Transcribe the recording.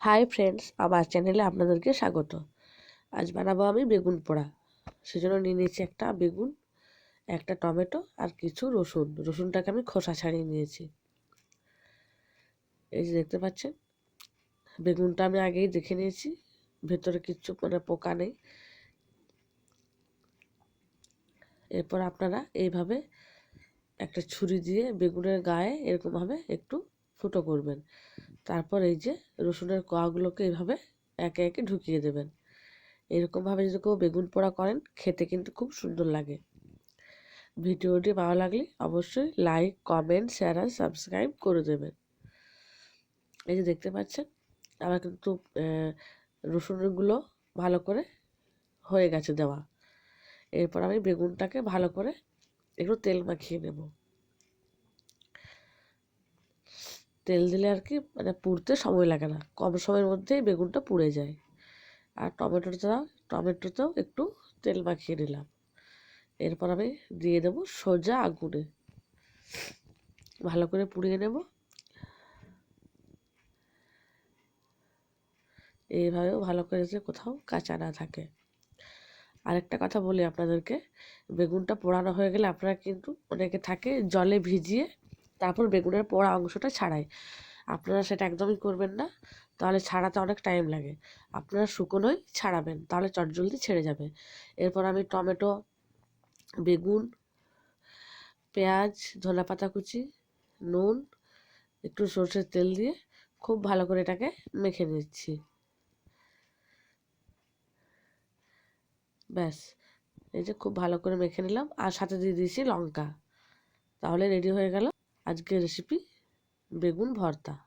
Hi friends আমার চ্যানেলে আপনাদেরকে স্বাগত। আজ বানাবো আমি বেগুন পোড়া। সেজন্য নিয়ে নিয়েছি একটা বেগুন, একটা টমেটো আর কিছু রসুন। রসুনটাকে আমি খোসা ছাড়িয়ে নিয়েছি। এই যে দেখতে পাচ্ছেন, বেগুনটা আমি আগেই দেখে নিয়েছি। ভেতরে কিচ্ছু মানে পোকা নেই। এরপর আপনারা এইভাবে একটা ছুরি দিয়ে বেগুনের গায়ে এরকমভাবে একটু ফুটো করবেন। তারপর এই যে রসুনের কোয়াগুলোকে এভাবে একে একে ঢুকিয়ে দেবেন। এরকমভাবে যদি কেউ বেগুন পোড়া করেন, খেতে কিন্তু খুব সুন্দর লাগে। ভিডিওটি ভালো লাগলে অবশ্যই লাইক, কমেন্ট, শেয়ার আর সাবস্ক্রাইব করে দেবেন। এই যে দেখতে পাচ্ছেন, আমার কিন্তু রসুনগুলো ভালো করে হয়ে গেছে দেওয়া। এরপর আমি বেগুনটাকে ভালো করে একটু তেল মাখিয়ে নেব। তেল দিলে আর কি মানে পুড়তে সময় লাগে না। কম সময়ের মধ্যেই বেগুনটা পুড়ে যায়। আর টমেটোটা টমেটোতেও একটু তেল মাখিয়ে নিলাম। এরপর আমি দিয়ে দেবো সোজা আগুনে। ভালো করে পুড়িয়ে নেব। এইভাবেও ভালো করে যে কোথাও কাঁচা না থাকে। আরেকটা কথা বলি আপনাদেরকে, বেগুনটা পোড়ানো হয়ে গেলে আপনারা কিন্তু অনেকে থাকে জলে ভিজিয়ে তারপর বেগুনের পোড়া অংশটা ছাড়াই। আপনারা সেটা একদমই করবেন না, তাহলে ছাড়াতে অনেক টাইম লাগে। আপনারা শুকনোই ছাড়াবেন, তাহলে চটজলদি ছেড়ে যাবে। এরপর আমি টমেটো, বেগুন, পেঁয়াজ ধনে পাতা কুচি, নুন, একটু সর্ষের তেল দিয়ে খুব ভালো করে এটাকে মেখে নিচ্ছি। ব্যাস, এই যে খুব ভালো করে মেখে নিলাম। আর সাথে দিয়ে দিয়েছি লঙ্কা। তাহলে রেডি হয়ে গেল। আজকের রেসিপি বেগুন ভর্তা।